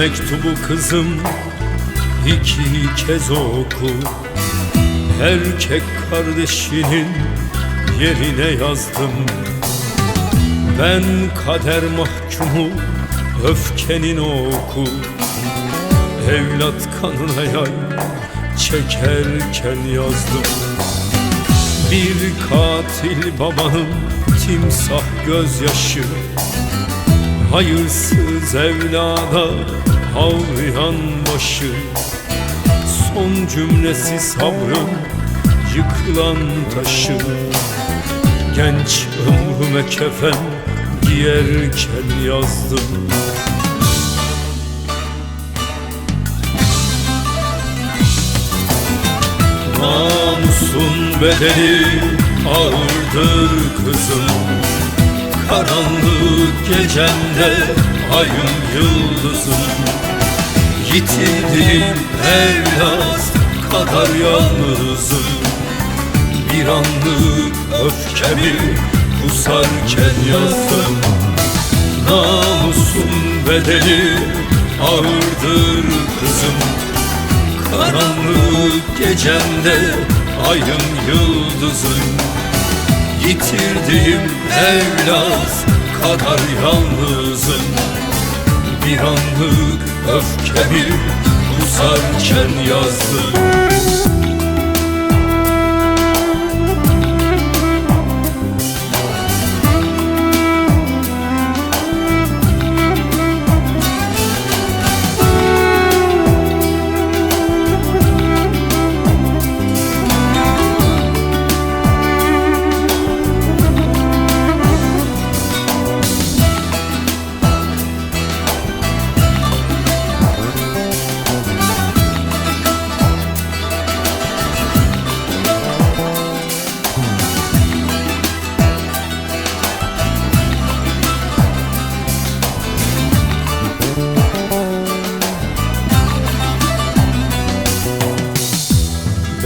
mektubu kızım iki kez oku. Erkek kardeşinin yerine yazdım. Ben kader mahkumu öfkenin oku. Evlat kanına yay çekerken yazdım. Bir katil babanın timsah gözyaşı. Hayırsız evlada ağlayan başı. Son cümlesi sabrın yıkılan taşı. Genç ömrüme kefen giyerken yazdım. Namusun bedeli ağırdır kızım Karanlık gecemde ayın yıldızım Yitirdim evlat kadar yalnızım Bir anlık öfkemi kusarken yazdım Namusun bedeli ağırdır kızım. Karanlık gecemde ayın yıldızım Yitirdim evlat kadar yalnızım. Bir anlık öfkemi kusarken yazdım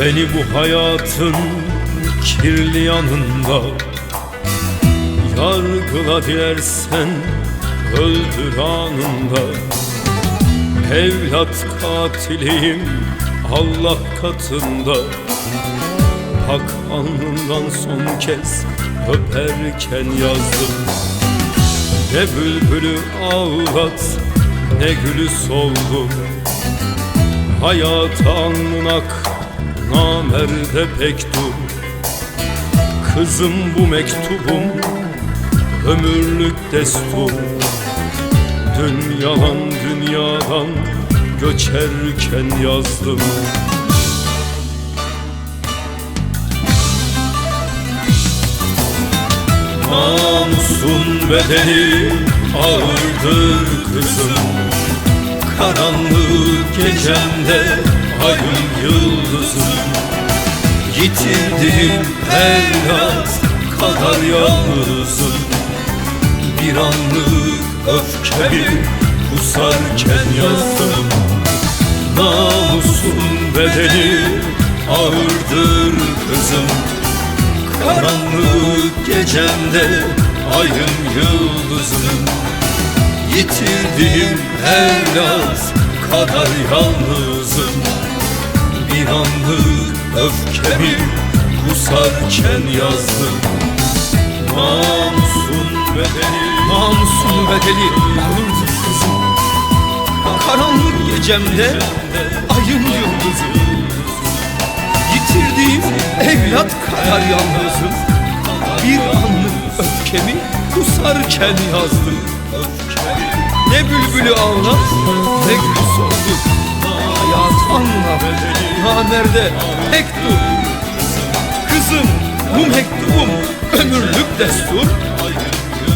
Beni bu hayatın kirli yanında Yargıla dilersen öldür anında. Evlat katiliyim Allah katında. Hak alnından son kez öperken yazdım. Ne bülbülü ağlat ne gülü soldum. Hayat alnın ak namerde pektu Kızım bu mektubum ömürlük destur. Dün yalan dünyadan göçerken yazdım. Namusun bedeli ağırdır kızım. Karanlık gecemde ayın yıldızım. Yitirdim evlat kadar yalnızım. Bir anlık öfkemi kusarken yazdım Namusun bedeli ağırdır kızım. Karanlık gecemde ayın yıldızım. Yitirdim evlat kadar yalnızım Bir anlık öfkemi kusarken yazdım Namusun bedeli Namusun bedeli. Ağırdır kızım Karanlık gecemde ayın yıldızı. Yitirdiğim evlat kadar yalnızım. Bir anlık öfkemi kusarken yazdım. Ne bülbülü ağlar ne gül soldu namerde tek dur Kızım bu mektubum ömürlük destur.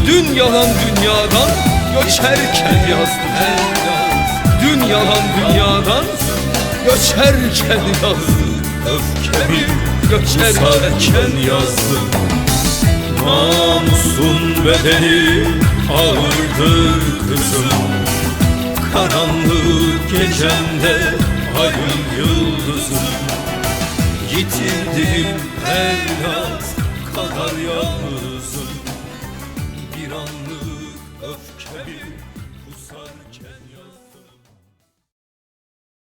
Dün yalan dünyadan göçerken yazdım. Dün yalan dünyadan göçerken yazdım. Öfkemi Göçerken yazdım. Namusun bedeli ağırdır kızım. Karanlık gecemde ayın yıldızım. Yitirdim evlat kadar yalnızım. Bir anlık kusarken yazdım